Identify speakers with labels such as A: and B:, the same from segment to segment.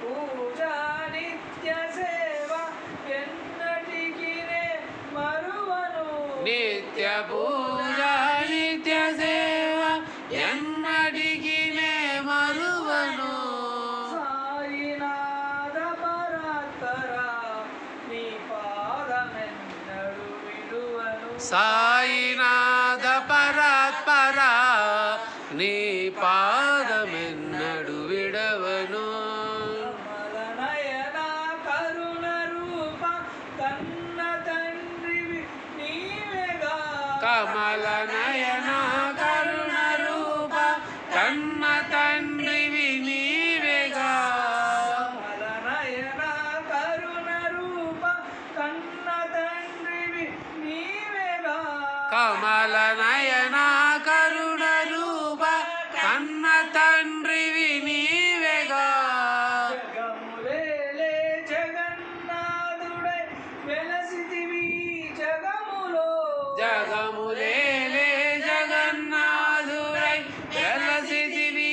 A: పూజ నిత్య సేవ ఎన్నటికి మరువను.
B: నిత్య పూజ నిత్య సేవ ఎన్నటికి మరువను.
A: సాయినాథ పరాత్పర నీ పాదమెన్నడు విడువను.
B: సాయినాథ కమల నయన కరుణ రూప కన్న తండ్రివి నీవేగా.
A: కమలనయన కరుణ రూప కన్న తండ్రివి నీవేగా.
B: కమల నయన
A: జగములేలే జగన్నాథుడై
B: వెలసిదివి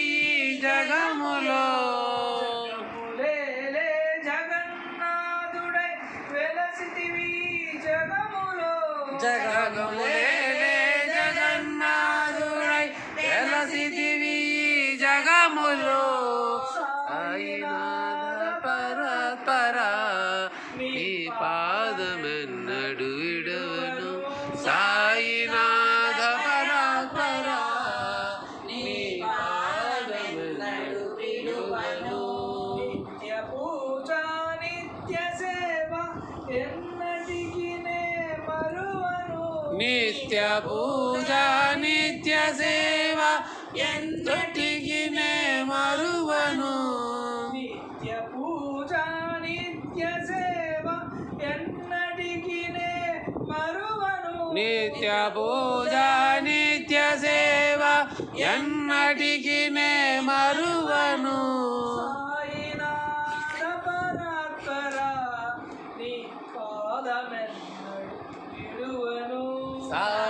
B: జగములో.
A: జగములేలే జగన్నాథుడై వెలసితివి జగములో.
B: జగములేలే జగన్నాథుడై వెలసిదివి జగములో. సాయినాథ పరపర నీ పాదమెన్నడు
A: నిత్య పూజ నిత్య సేవ ఎన్నటికి నే మరువను.
B: నిత్య పూజ నిత్య సేవ ఎన్నటికి నే మరువను.
A: నిత్య పూజ నిత్య సేవ ఎన్నటికి
B: నే మరువను. సాయినాథ పరాత్పర నీ పాదమెన్ Sa